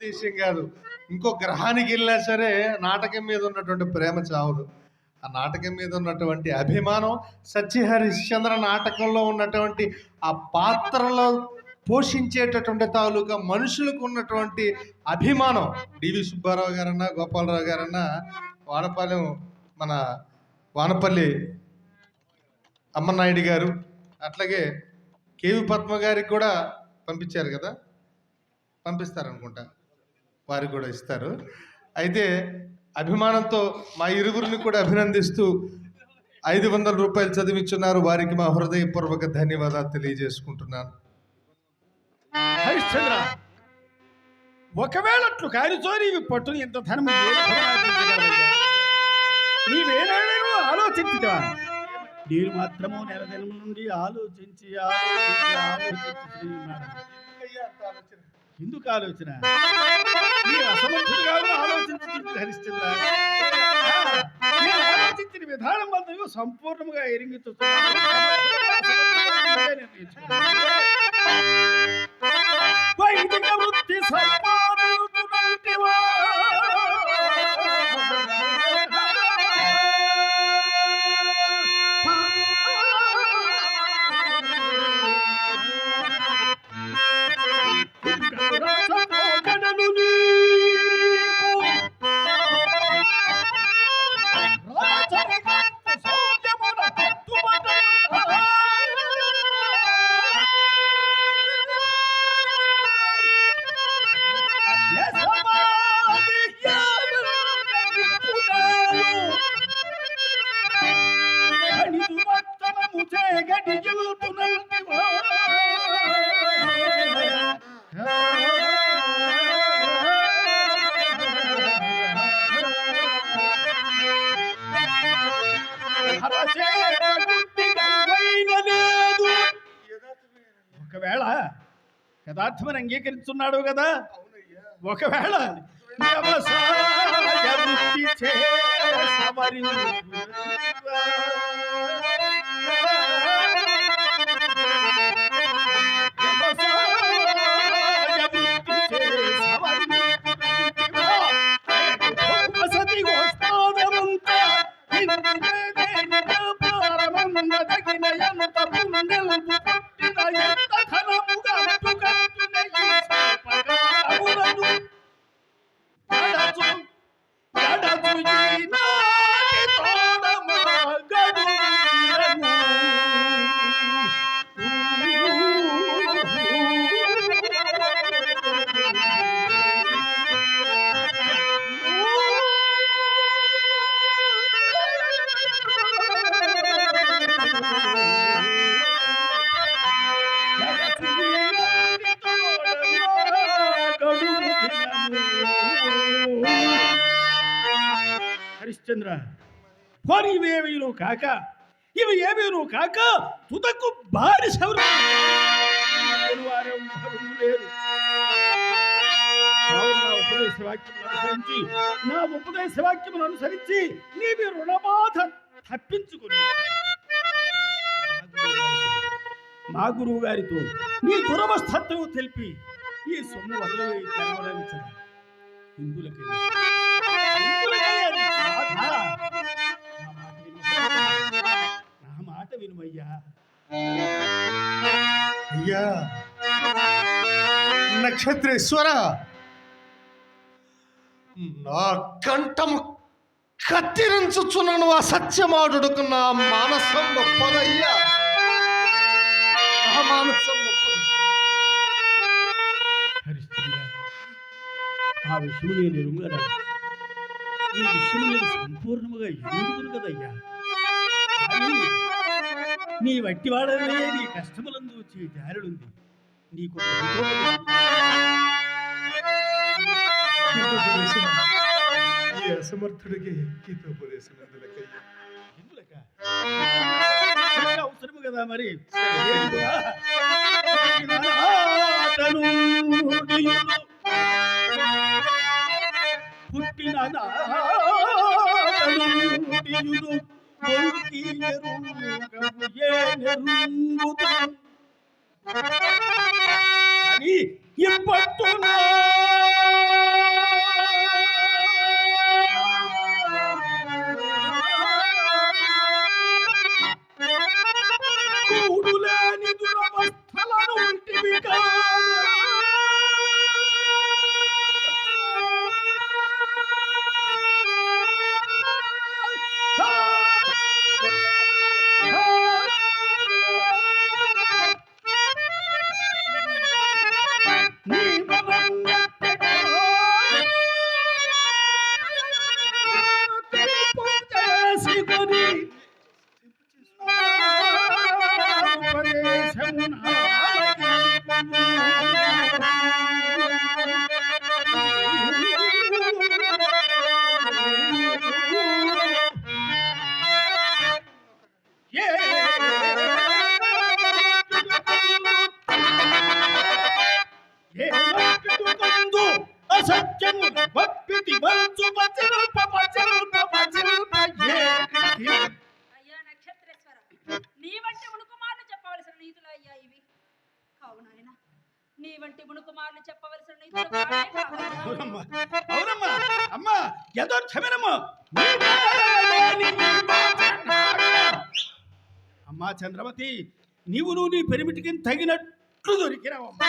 విషయం కాదు. ఇంకో గ్రహానికి వెళ్ళినా సరే నాటకం మీద ఉన్నటువంటి ప్రేమ చావదు ఆ నాటకం మీద ఉన్నటువంటి అభిమానం సత్య హరిశ్చంద్ర నాటకంలో ఉన్నటువంటి ఆ పాత్రలో పోషించేటటువంటి తాలూకా మనుషులకు ఉన్నటువంటి అభిమానం. డివి సుబ్బారావు గారన్నా గోపాలరావు గారన్నా వానపాలెం మన వానపల్లి అమ్మనాయుడు గారు అట్లాగే కేవి పద్మ గారికి కూడా పంపించారు కదా? పంపిస్తారనుకుంటా. వారికి కూడా ఇస్తారు. అయితే అభిమానంతో మా ఇరువురిని కూడా అభినందిస్తూ ఐదు వందల రూపాయలు చదివించున్నారు. వారికి మా హృదయపూర్వక ధన్యవాదాలు తెలియజేసుకుంటున్నాను. హరిశ్చంద్ర ఒకవేళ అట్లు కానిచో నీవి పట్టుని ఎంత ధనము నీవేనాడేమో ఆలోచించుతా నేను మాత్రము నెల నుండి ఆలోచించి ఆలోచించి ఆలోచించి ఎందుకు ఆలోచన? హరిశ్చంద్ర ఆలోచించిన విధానం వల్ల సంపూర్ణంగా ఎరింగిస్తున్నాను వృత్తి ఒకవేళ యథార్థమని అంగీకరిస్తున్నాడు కదా ఒకవేళ వ్యవసాయ వృత్తి చే. హరిశ్చంద్ర పోనీ ఇవేమీను కాక? ఇవి ఏమీను కాక? తుదకు భారీ శౌర్యం లేరు ఉపదేశ అనుసరించి నా ఉపదేశ వాక్యమును అనుసరించి నీవి రుణబాధ తప్పించుకుని. మా గురువు గారితో నీ దురవస్థత్వం తెలిపి ఈ సొమ్ము వదిలి తెరవలవించదా హిందులకి అయ్యా. నక్షత్రేశ్వర నా కంఠము కత్తిరించుచున్నాను ఆ సత్యమాడుకు నా మానసం గొప్పదయ్యా నా మానసం గొప్పది ఆ విషయం నేను ఎరుగరా ఈ విషయం నేను సంపూర్ణముగా ఎరుగుదును కదయ్యా. నీ వట్టి వాడనే నీ కష్టములందు వచ్చే జారుడుంది. నీకు ఈ అసమర్థుడికి? అవసరము కదా మరి? పుట్టిన ఇప్పట్టునా కూడులేని దురవస్థలను ఉంటివి కాదు. అయ్యా నక్షత్రేశ్వర నీ వంటి మునుకుమార్లు చెప్పవలసిన నీతులు అయ్యా ఇవి అవునాయన నీ వంటి మునుకుమార్లు చెప్పవలసిన నీతులు కావే కావయ్యా. అవునమ్మా అవునమ్మా అమ్మా చంద్రమతి నీవు నువ్వు నీ పెరిమిటికి తగినట్లు దొరికినావమ్మా!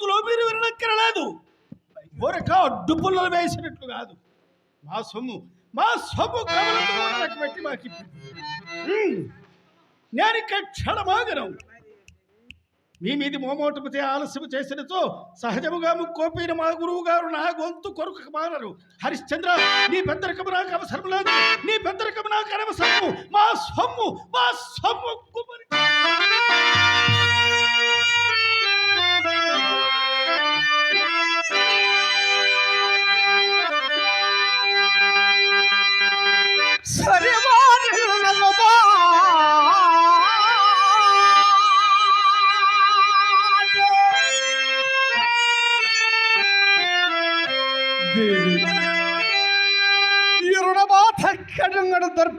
రీతిలో మీరు వినక్కరలేదు ఊరక అడ్డు పుల్లలు వేసినట్లు కాదు. మా సొమ్ము మా సొమ్ము పెట్టి మాకు నేను ఇక్కడ క్షణమాగను మీ మీది మోమోటముతే ఆలస్యము చేసినతో సహజముగా ముక్కోపిన మా గురువు గారు నా గొంతు కొరకు మానరు. హరిశ్చంద్ర నీ పెద్దరికము నాకు అవసరం లేదు. నీ పెద్దరికము నాకు అనవసరము. మా సొమ్ము మా సొమ్ము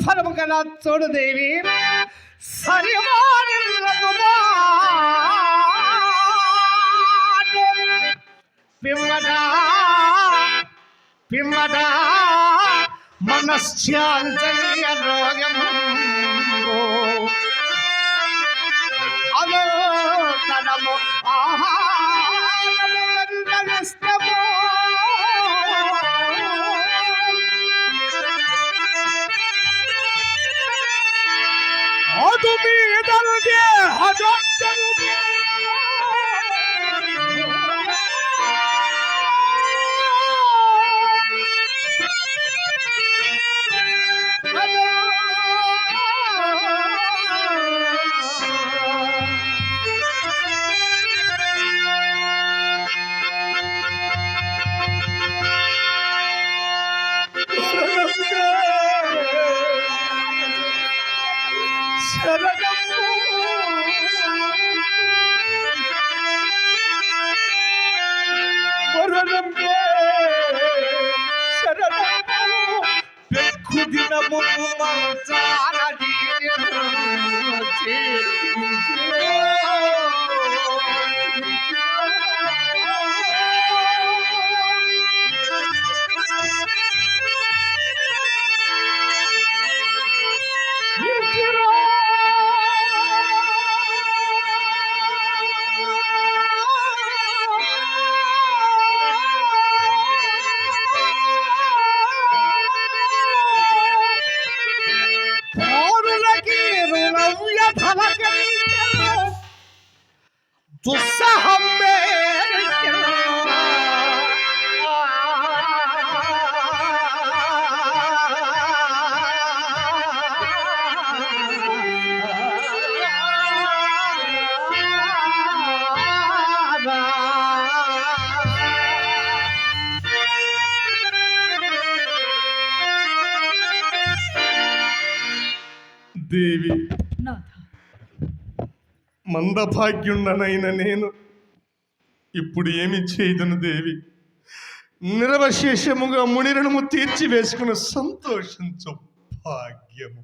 కడుంగడు గల కల చూడు దేవి పిమ్మట పిమ్మట మనశ్చాంతల్య రోగం. అదో తనము ఆహారము তুমি এদেরকে হজম 做啥好？మందభాగ్యుండనైన నేను. ఇప్పుడు ఏమి చేయదును దేవి? నిరవశేషముగా మునిరణము తీర్చి వేసుకుని సంతోషించు భాగ్యము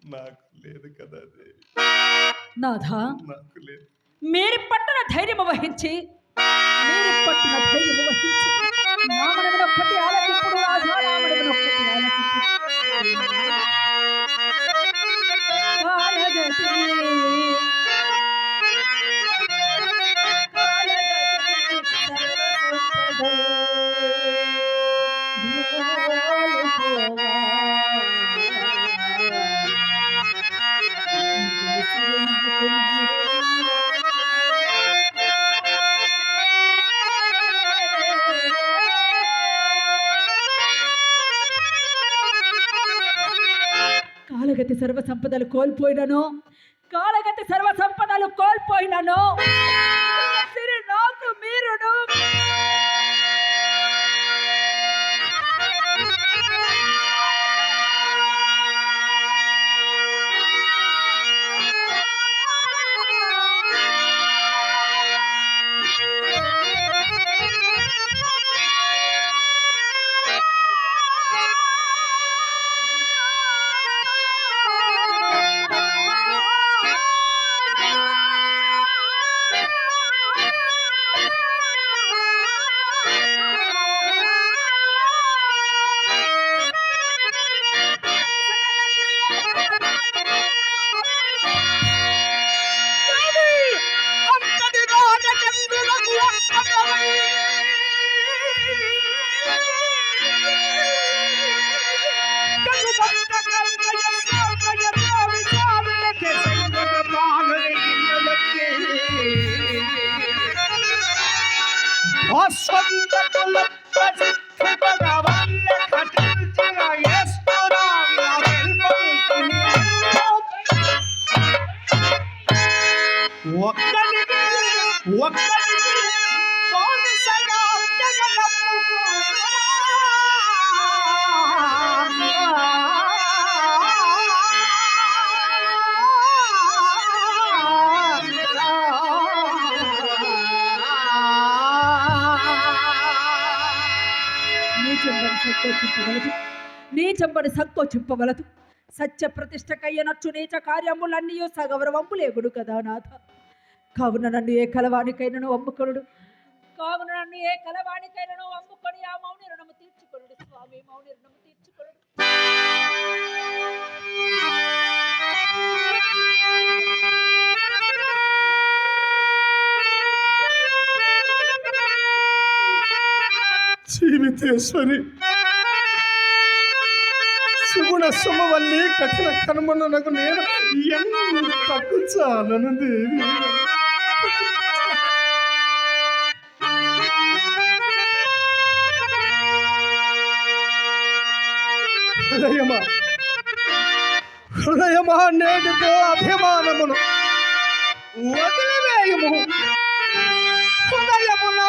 నాకు లేదు కదా దేవి. నాథ నాకు లేదు. మీరు పట్టున ధైర్యము వహించి మీరు పట్టున করে গেছি సర్వ సంపదలు కోల్పోయినను. కాలగట్టి సర్వ సంపదలు కోల్పోయినను. నీచంబడి సంకోచింపగలదు సత్య ప్రతిష్టకయ్యనచ్చు నీచ కార్యములన్నీ సగౌరవంపులేగుడు కదా నాథ. కావున నన్ను ఏ కలవానికైనను అమ్ముకొనుడు కావున నన్ను ఏ కలవానికైనను అమ్ముకొని ఆ మౌని రుణము తీర్చుకొనుడు స్వామి మౌని రుణము తీర్చుకొనుడు. జీవితేశ్వరి సుగుణ సుమవల్లి కఠిన కనుమనకు నేను ఎంత తగ్గించాలను దేవి. హృదయమా? హృదయమా నేటితో అభిమానమును? వదిలివేయము. హృదయమునా?